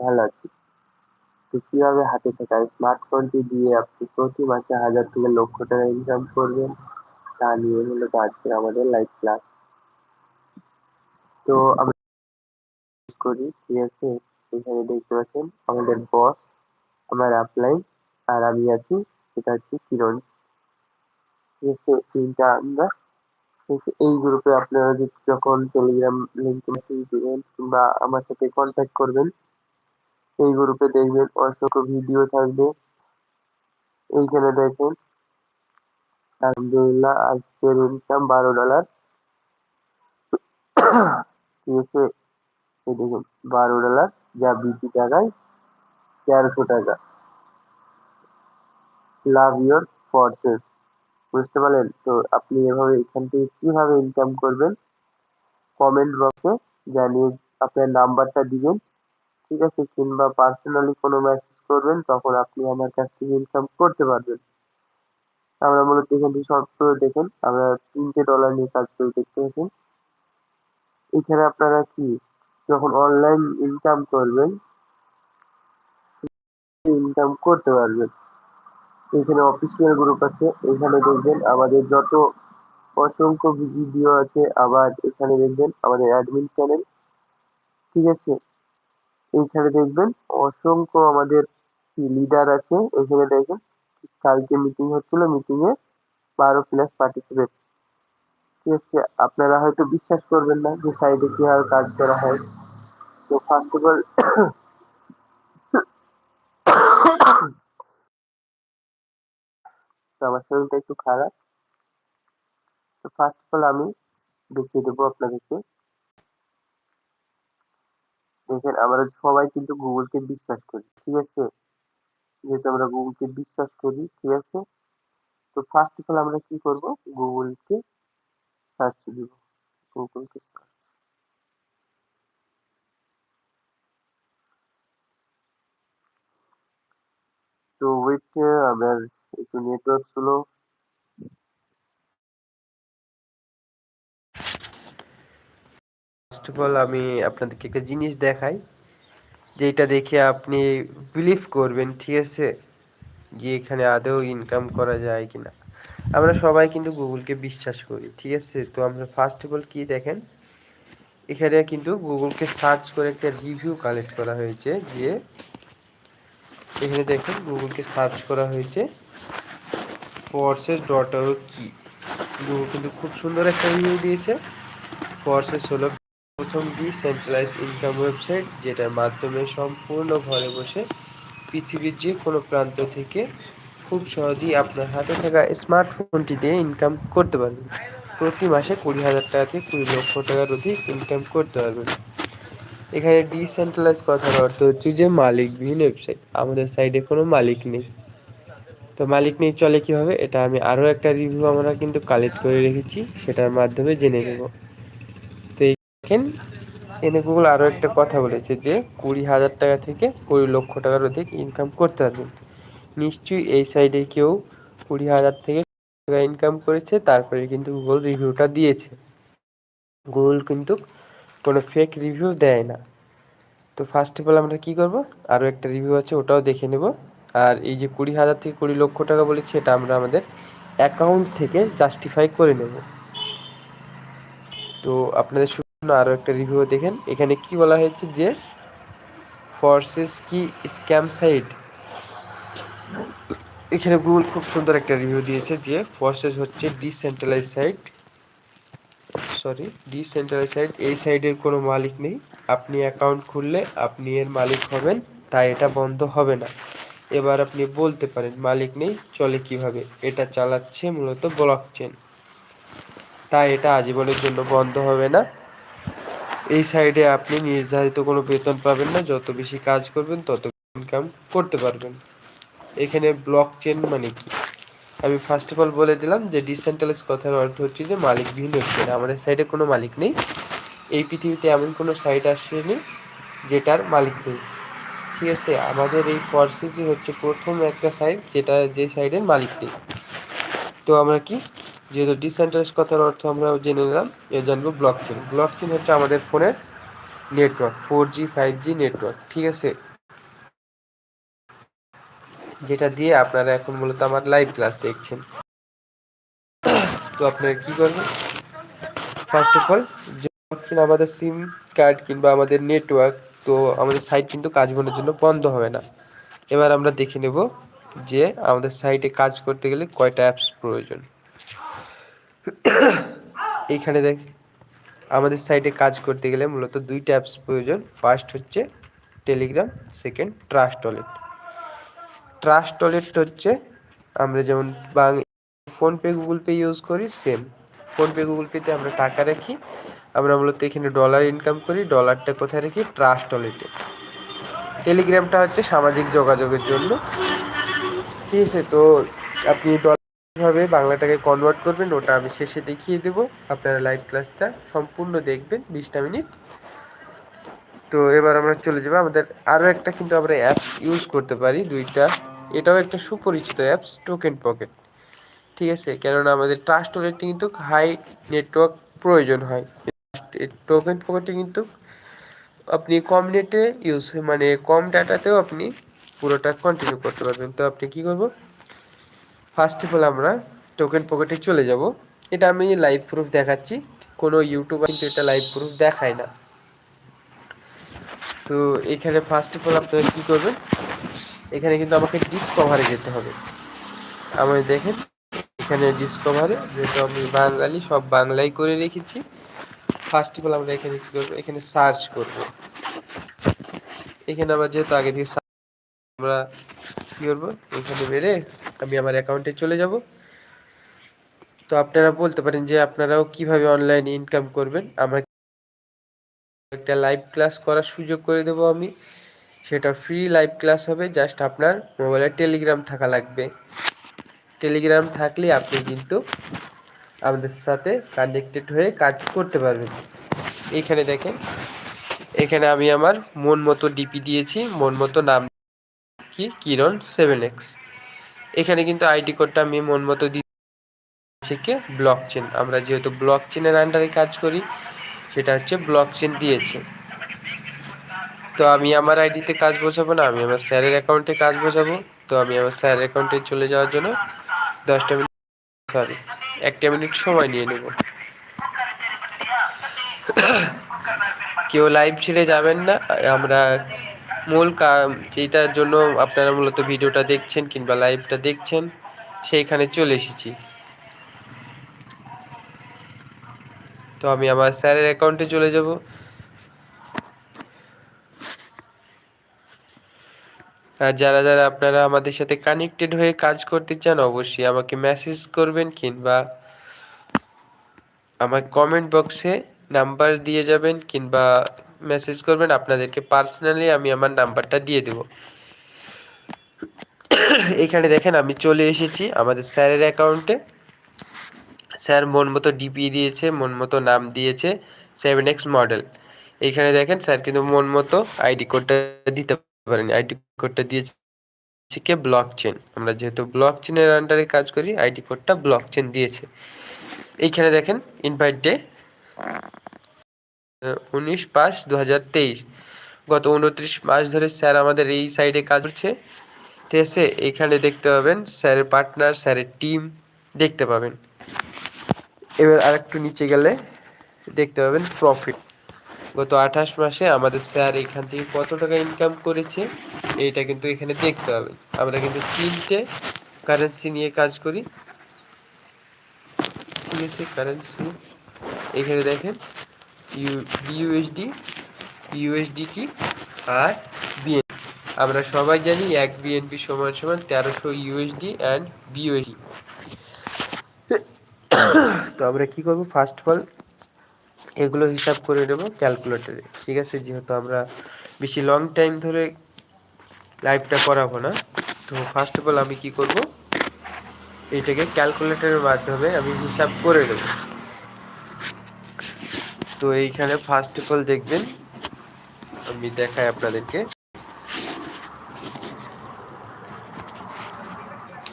ভালো আছি। তো কীভাবে হাতে থাকা স্মার্টফোনটি দিয়ে আপনি প্রতি মাসে হাজার থেকে লক্ষ টাকা ইনকাম করবেন, তা নিয়ে মূলত আজকের আমাদের লাইভ ক্লাস তো করি, ঠিক আছে? এখানে দেখতে পাচ্ছেন, আমাদের বস আমার আপলাইন আর আমি আছি, এটা হচ্ছে কিরণ। ঠিক আছে? তিনটা আমরা। এই গ্রুপে আপনারা যখন টেলিগ্রাম লিঙ্ক মেসেজ দিবেন কিংবা আমার সাথে কন্ট্যাক্ট করবেন এই গ্রুপে দেখবেন অসংখ্য ভিডিও থাকবে। এইখানে দেখেন, আলহামদুলিল্লাহ আজকের ইনকাম বারো ডলার ঠিক আছে? দেখুন, বারো ডলার যা বিটি টাকায় তেরোশো টাকা। লাভ ইয়োর ফোর্সেস বুঝতে পারলেন? তো আপনি এভাবে এখান থেকে কীভাবে ইনকাম করবেন? কমেন্ট বক্সে জানিয়ে আপনার নাম্বারটা দিবেন। ঠিক আছে, কিংবা পার্সোনালি কোনো মেসেজ করবেন, তখন আপনি আমার কাছ থেকে ইনকাম করতে পারবেন। আমরা মূলত এখান থেকে শর্ট করে দেখুন, আমরা তিনটে ডলার নিয়ে কাজ করে দেখতে পাচ্ছেন এখানে আপনারা কি, যখন অনলাইন ইনকাম করবেন ইনকাম করতে পারবেন। এখানে অফিসিয়াল গ্রুপ আছে, এখানে দেখবেন আমাদের যত অসংখ্য ভিডিও আছে, আবার এখানে দেখবেন আমাদের অ্যাডমিন চ্যানেল ঠিক আছে? এইখানে দেখবেন অসংখ্য আমাদের লিডার আছে এখানে দেখেন কালকে মিটিং হচ্ছিল মিটিং এ বারো প্লাস পার্টিসিপেট ঠিক আছে, আপনারা হয়তো বিশ্বাস করবেন না যে সাইডে কি কীভাবে কাজ করা হয়। তো ফার্স্ট অফ অল তো আমার শরীরটা একটু খারাপ। তো ফার্স্ট অফ অল আমি দেখিয়ে দেবো আপনাদেরকে। দেখেন, আমরা সবাই কিন্তু গুগলকে বিশ্বাস করি, ঠিক আছে? যেহেতু আমরা গুগলকে বিশ্বাস করি, ঠিক আছে? তো ফার্স্ট অফ অল আমরা কি করব? গুগলকে সার্চ দিব, গুগলকে সার্চ তো ওয়েট আমার একটু network slow first of all আমি আপনাদেরকে একটা জিনিস দেখাই যেটা দেখে আপনি বিলিভ করবেন, ঠিক আছে? যে এখানে আদৌ ইনকাম করা যায় কিনা। আমরা সবাই কিন্তু গুগলকে বিশ্বাস করি, ঠিক আছে? তো আমরা ফার্স্ট অফ অল কী দেখেন? এখানে কিন্তু গুগলকে সার্চ করে একটা রিভিউ কালেক্ট করা হয়েছে, যে এখানে দেখেন গুগলকে সার্চ করা হয়েছে ফোর্সেস ডট কি। গুগল কিন্তু খুব সুন্দর একটা রিভিউ দিয়েছে। ফোর্সেস হলো প্রথম ডিসেন্ট্রালাইজ ইনকাম ওয়েবসাইট, যেটার মাধ্যমে সম্পূর্ণ ঘরে বসে পৃথিবীর যে কোনো প্রান্ত থেকে খুব সহজেই আপনার হাতে থাকা স্মার্টফোনটি দিয়ে ইনকাম করতে পারবেন। প্রতি মাসে কুড়ি হাজার টাকা থেকে কুড়ি লক্ষ টাকার অধিক ইনকাম করতে পারবেন। এখানে ডিসেন্ট্রালাইজ কথার অর্থ হচ্ছে যে মালিকবিহীন ওয়েবসাইট, আমাদের সাইডে কোনো মালিক নেই। তো মালিক নেই চলে কীভাবে? এটা আমি আরও একটা রিভিউ আমরা কিন্তু কালেক্ট করে রেখেছি, সেটার মাধ্যমে জেনে নেব। দেখেন। এনে গুগল আরও একটা কথা বলেছে যে, কুড়ি হাজার টাকা থেকে কুড়ি লক্ষ টাকার অধিক ইনকাম করতে পারবেন। নিশ্চয়ই এই সাইডে কেউ কুড়ি হাজার থেকে টাকা ইনকাম করেছে, তারপরে কিন্তু গুগল রিভিউটা দিয়েছে। গুগল কিন্তু কোনো ফেক রিভিউ দেয় না। তো ফার্স্ট অফ অল আমরা কী করব? আরও একটা রিভিউ আছে, ওটাও দেখে নেব। আর এই যে কুড়ি হাজার থেকে কুড়ি লক্ষ টাকা বলেছি, এটা আমরা আমাদের অ্যাকাউন্ট থেকে জাস্টিফাই করে নেব। তো আপনাদের আরও একটা রিভিউ দেখেন। এখানে কি বলা হয়েছে যে ফর্সেস কি স্ক্যাম সাইট এখানে গুগল খুব সুন্দর একটা রিভিউ দিয়েছে যে ফর্সেস হচ্ছে decentralise site sorry decentralise site এই সাইডের কোনো মালিক নেই। আপনি অ্যাকাউন্ট খুললে আপনি এর মালিক হবেন, তাই এটা বন্ধ হবে না। এবার আপনি বলতে পারেন, মালিক নেই, চলে কীভাবে? এটা চালাচ্ছে মূলত ব্লক চেন তাই এটা আজীবনের জন্য বন্ধ হবে না। এই সাইডে আপনি নির্ধারিত কোনো বেতন পাবেন না। যত বেশি কাজ করবেন, তত ইনকাম করতে পারবেন। এখানে ব্লক চেন মানে কি? আমি ফার্স্ট অফ অল বলে দিলাম যে ডিসেন্ট্রালাইজ কথার অর্থ হচ্ছে যে মালিকবিহীন ওয়েবসাইট আমাদের সাইডে কোনো মালিক নেই। এই পৃথিবীতে এমন কোনো সাইট আসেনি যেটার মালিক নেই। ঠিক আছে? আমাদের এই ফরসিসই হচ্ছে প্রথম একটা সাইট যেটা যে সাইডের মালিক নেই। তো আমরা কি যেহেতু ডিসেন্ট্রালাইজ কথার অর্থ আমরা জেনে নিলাম এ জানব ব্লক চেন ব্লক চেন হচ্ছে আমাদের ফোনের network four G five G network ঠিক আছে? যেটা দিয়ে আপনারা এখন মূলত আমার লাইভ ক্লাস দেখছেন। তো আপনারা কি করবেন? ফার্স্ট অফ অল যখন আমাদের সিম কার্ড কিংবা আমাদের নেটওয়ার্ক তো আমাদের সাইট কিন্তু কাজ করার জন্য বন্ধ হবে না। এবার আমরা দেখে নেব যে আমাদের সাইটে কাজ করতে গেলে কয়টা অ্যাপস প্রয়োজন। এইখানে দেখ, আমাদের সাইটে কাজ করতে গেলে মূলত দুইটা অ্যাপস প্রয়োজন। ফার্স্ট হচ্ছে Telegram second trust wallet trust wallet হচ্ছে আমরা যেমন বাং ফোনপে গুগল পে ইউজ করি সেম ফোনপে গুগল পেতে আমরা টাকা রাখি। আমরা মূলত এখানে ডলার ইনকাম করি ডলারটা কোথায় রাখি? ট্রাস্ট ওয়ালেটে টেলিগ্রামটা হচ্ছে সামাজিক যোগাযোগের জন্য। ঠিক আছে, তো আপনি ডলারভাবে বাংলাটাকে কনভার্ট করবেন, ওটা আমি শেষে দেখিয়ে দেব। আপনারা লাইভ ক্লাসটা সম্পূর্ণ দেখবেন, বিশটা মিনিট। তো এবার আমরা চলে যাব। আমাদের আরও একটা কিন্তু আমরা অ্যাপস ইউজ করতে পারি, দুইটা। এটাও একটা সুপরিচিত অ্যাপস টোকেন পকেট ঠিক আছে? কেননা আমাদের ট্রাস্ট ওয়ালেটে কিন্তু হাই নেটওয়ার্ক প্রয়োজন হয়। টোকেন পকেটে কিন্তু আপনি কম নেটে ইউজ মানে কম ডাটাতেও আপনি পুরোটা কন্টিনিউ করতে পারবেন। তো আপনি কি করব? ফার্স্ট অফ অল আমরা টোকেন পকেটে চলে যাব। এটা আমি লাইভ প্রুফ দেখাচ্ছি। কোনো ইউটিউবার কিন্তু এটা লাইভ প্রুফ দেখায় না। তো এখানে ফার্স্ট অফ অল আপনারা কী করবেন? এখানে কিন্তু আমাকে ডিসকভারে যেতে হবে। আমি দেখেন, এখানে ডিসকভারে যেহেতু আমি বাঙালি, সব বাংলায় করে রেখেছি। ফার্স্ট অফ অল আমরা এখানে কী করব? এখানে সার্চ করব। এখানে আবার যেহেতু আগে থেকে আমরা কী করব? এখানে বেড়ে আমি আমার অ্যাকাউন্টে চলে যাব। তো আপনারা বলতে পারেন যে আপনারাও কীভাবে অনলাইনে ইনকাম করবেন? আমার একটা লাইভ ক্লাস করার সুযোগ করে দেবো আমি। সেটা ফ্রি লাইভ ক্লাস হবে জাস্ট আপনার মোবাইলে টেলিগ্রাম থাকা লাগবে। টেলিগ্রাম থাকলে আপনি কিন্তু আমাদের সাথে কানেক্টেড হয়ে কাজ করতে পারবেন। এখানে দেখেন, এখানে আমি আমার মন মতো ডিপি দিয়েছি। মন মতো নাম কি? কিরণ সেভেন এক্স এখানে কিন্তু আইডি কোডটা আমি মন মতো দিয়েছি কে ব্লক চেন আমরা যেহেতু ব্লক চেনের আন্ডারে কাজ করি, সেটা হচ্ছে ব্লক চেন দিয়েছে। তো আমি আমার আইডিতে কাজ বোঝাবো না, আমি আমার স্যারের অ্যাকাউন্টে কাজ বোঝাবো। তো আমি আমার স্যারের অ্যাকাউন্টে চলে যাওয়ার জন্য দশটা মিনিট সরি একটা মিনিট সময় নিয়ে নেব। কেউ লাইভ ছেড়ে যাবেন না, আমরা মূল যেটার জন্য আপনারা মূলত ভিডিওটা দেখছেন কিংবা লাইভটা দেখছেন, সেইখানে চলে এসেছি। তো আমি আমার স্যারের অ্যাকাউন্টে চলে যাব। আর যারা যারা আপনারা আমাদের সাথে কানেক্টেড হয়ে কাজ করতে চান, অবশ্যই আমাকে মেসেজ করবেন কিংবা আমার কমেন্ট বক্সে নাম্বার দিয়ে যাবেন কিংবা মেসেজ করবেন, আপনাদেরকে পার্সোনালি আমি আমার নাম্বারটা দিয়ে দেব। এখানে দেখেন আমি চলে এসেছি আমাদের স্যারের অ্যাকাউন্টে স্যার মন মতো ডিপি দিয়েছে, মন মতো নাম দিয়েছে সেভেন এক্স মডেল এইখানে দেখেন স্যার কিন্তু মন মতো আইডি কোডটা দিতে পারেন। আইডি কোডটা দিয়েছে কে? ব্লক চেন আমরা যেহেতু ব্লক চেনের আন্ডারে কাজ করি আইডি কোডটা ব্লক চেন দিয়েছে। এইখানে দেখেন ইনভাইট ডে উনিশ পাঁচ দু হাজার তেইশ। গত উনত্রিশ মাস ধরে স্যার আমাদের এই সাইডে কাজ করছে। ঠিক আছে, এখানে দেখতে পাবেন স্যারের পার্টনার, স্যারের টিম দেখতে পাবেন। এবার আরেকটু নিচে গেলে দেখতে পাবেন প্রফিট গত আঠাশ মাসে আমাদের স্যার এখান থেকে কত টাকা ইনকাম করেছে, এইটা কিন্তু এখানে দেখতে পাবেন। আমরা কিন্তু তিনটে কারেন্সি নিয়ে কাজ করি। ঠিক আছে কারেন্সি এখানে দেখেন ইউ বিইউএসডি ইউএসডিটি আর বিএনপি আমরা সবাই জানি এক বিএনপি সমান সমান তেরোশো ইউএসডি অ্যান্ড বিইউএসডি তো আমরা কি করব? ফার্স্ট অফ অল এগুলো হিসাব করে নেব ক্যালকুলেটারে ঠিক আছে? যেহেতু আমরা বেশি লং টাইম ধরে লাইভটা করাবো না, তো ফার্স্ট অফ অল আমি কি করব? এটাকে ক্যালকুলেটরের মাধ্যমে আমি হিসাব করে নেব। তো এইখানে ফার্স্ট অফ অল দেখবেন, আমি দেখাই আপনাদেরকে।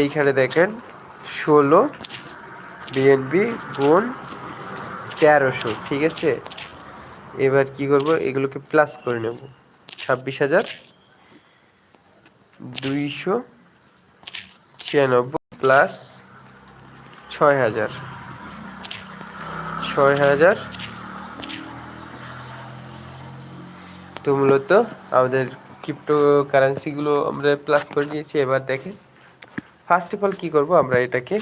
এইখানে দেখেন, ষোলো বিএনবি গুণ তেরোশো, ঠিক আছে? এবার কি করব? এগুলোকে প্লাস করে নেব। ছাব্বিশ হাজার দুইশো ছিয়ানব্বই প্লাস ছয় হাজার। ছয় হাজার তো মূলত আমাদের ক্রিপ্টো কারেন্সিগুলো আমরা প্লাস করে দিয়েছি, এবার দেখে ফার্স্ট অফ অল কী করব? আমরা এটাকে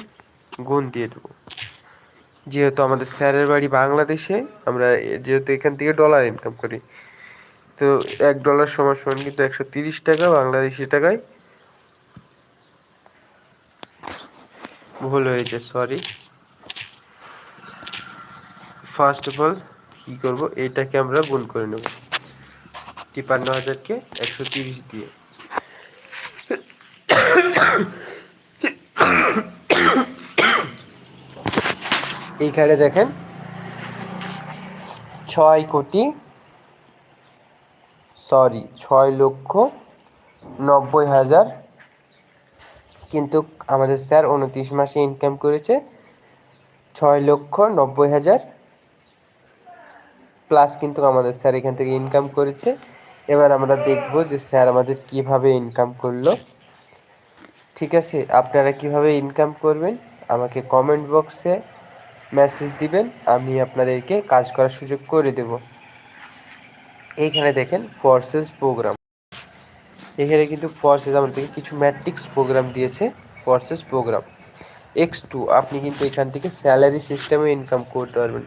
গুণ দিয়ে দেবো। যেহেতু আমাদের স্যারের বাড়ি বাংলাদেশে, আমরা যেহেতু এখান থেকে ডলার ইনকাম করি। তো এক ডলার সমান সমান কিন্তু একশো তিরিশ টাকা, বাংলাদেশি টাকায় ভুল হয়েছে সরি ফার্স্ট অফ অল কী করব? এটাকে আমরা গুণ করে নেব। তিপান্ন হাজারকে একশো তিরিশ দিয়ে। এইখানে দেখেন, ছয় কোটি, সরি, ছয় লক্ষ নব্বই হাজার। কিন্তু আমাদের স্যার উনত্রিশ মাসে ইনকাম করেছে, ছয় লক্ষ নব্বই হাজার। প্লাস কিন্তু আমাদের স্যার এখান থেকে ইনকাম করেছে। এবার আমরা দেখব যে স্যার আমাদের কীভাবে ইনকাম করল। ঠিক আছে? আপনারা কীভাবে ইনকাম করবেন? আমাকে কমেন্ট বক্সে মেসেজ দিবেন, আমি আপনাদেরকে কাজ করার সুযোগ করে দেব। এইখানে দেখেন ফোর্সেস প্রোগ্রাম এখানে কিন্তু ফোর্সেস আমাদেরকে কিছু ম্যাট্রিক্স প্রোগ্রাম দিয়েছে ফোর্সেস প্রোগ্রাম এক্স টু আপনি কিন্তু এখান থেকে স্যালারি সিস্টেমে ইনকাম করতে পারবেন।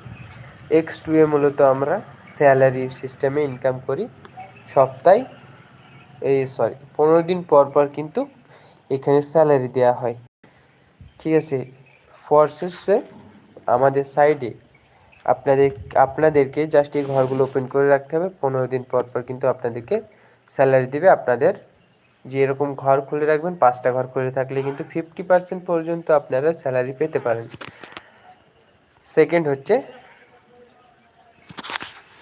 এক্স টু এ মূলত আমরা স্যালারি সিস্টেমে ইনকাম করি। সপ্তাহে, এই সরি পনেরো দিন পর পর কিন্তু এখানে স্যালারি দেওয়া হয়। ঠিক আছে ফোর্সেসে আমাদের সাইডে আপনাদের, আপনাদেরকে জাস্ট এই ঘরগুলো ওপেন করে রাখতে হবে। পনেরো দিন পর পর কিন্তু আপনাদেরকে স্যালারি দেবে। আপনাদের যে এরকম ঘর খুলে রাখবেন, পাঁচটা ঘর খুলে থাকলে কিন্তু ফিফটি পার্সেন্ট পর্যন্ত আপনারা স্যালারি পেতে পারেন। সেকেন্ড হচ্ছে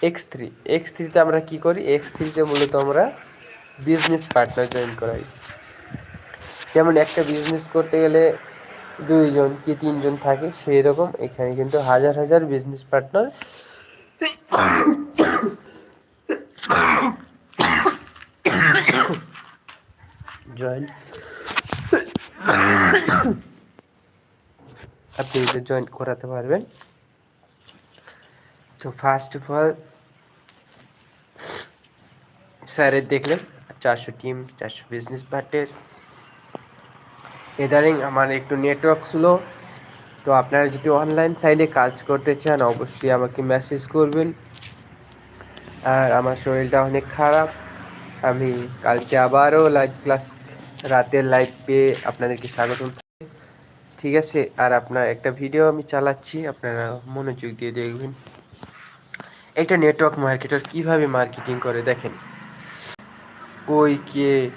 এক্স থ্রি এক্স থ্রিতে আমরা কী করি? এক্স থ্রিতে মূলত আমরা বিজনেস পার্টনার জয়েন করাই। যেমন একটা বিজনেস করতে গেলে দুইজন কি তিনজন থাকে সেই রকম এখানে কিন্তু হাজার হাজার বিজনেস পার্টনার জয়েন আপনি জয়েন করাতে পারবেন। তো ফার্স্ট অফ অল স্যারের দেখলেন, চারশো টিম চারশো বিজনেস পার্টের এদারিং আমার একটু নেটওয়ার্ক স্লো তো আপনারা যদি অনলাইন সাইডে কাজ করতে চান, অবশ্যই আমাকে মেসেজ করবেন। আর আমার শরীরটা অনেক খারাপ। আমি কালকে আবারও লাইভ ক্লাস রাতের লাইভ পেয়ে আপনাদেরকে স্বাগত ঠিক আছে? আর আপনার একটা ভিডিও আমি চালাচ্ছি, আপনারা মনোযোগ দিয়ে দেখবেন। একটা নেটওয়ার্ক মার্কেটার কীভাবে মার্কেটিং করে দেখেন। কই কে?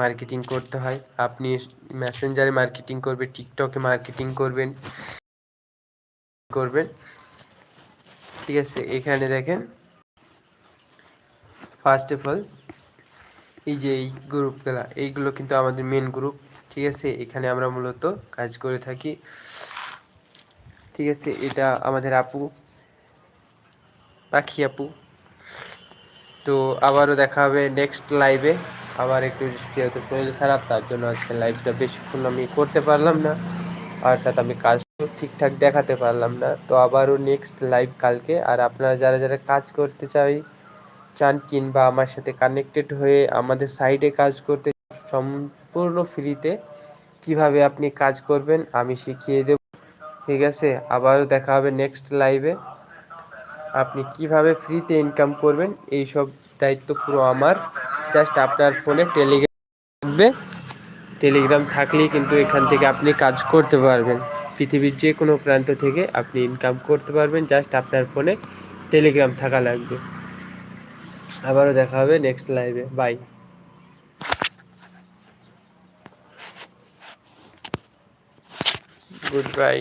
মার্কেটিং করতে হয়। আপনি মেসেঞ্জারে মার্কেটিং করবেন টিকটকে মার্কেটিং করবেন করবেন। ঠিক আছে, এখানে দেখেন। ফার্স্ট অফ অল এই যে এই গ্রুপগুলো এইগুলো কিন্তু আমাদের মেন গ্রুপ ঠিক আছে, এখানে আমরা মূলত কাজ করে থাকি। ঠিক আছে, এটা আমাদের আপু, পাখি আপু। তো আবারও দেখা হবে নেক্সট লাইভে আবার একটু যেহেতু শরীর খারাপ, তার জন্য আজকে লাইভটা বেশিক্ষণ আমি করতে পারলাম না। অর্থাৎ আমি কাজ ঠিকঠাক দেখাতে পারলাম না। তো আবারও নেক্সট লাইভ কালকে। আর আপনারা যারা যারা কাজ করতে চাই, চান কিংবা আমার সাথে কানেক্টেড হয়ে আমাদের সাইডে কাজ করতে সম্পূর্ণ ফ্রিতে কীভাবে আপনি কাজ করবেন আমি শিখিয়ে দেব। ঠিক আছে? আবারও দেখা হবে নেক্সট লাইভে আপনি কীভাবে ফ্রিতে ইনকাম করবেন এই সব দায়িত্ব পুরো আমার। জাস্ট আপনার ফোনে টেলিগ্রাম থাকবে। টেলিগ্রাম থাকলেই কিন্তু এখান থেকে আপনি কাজ করতে পারবেন। পৃথিবীর যে কোনো প্রান্ত থেকে আপনি ইনকাম করতে পারবেন জাস্ট আপনার ফোনে টেলিগ্রাম থাকা লাগবে। আবারও দেখা হবে নেক্সট লাইভে বাই বাই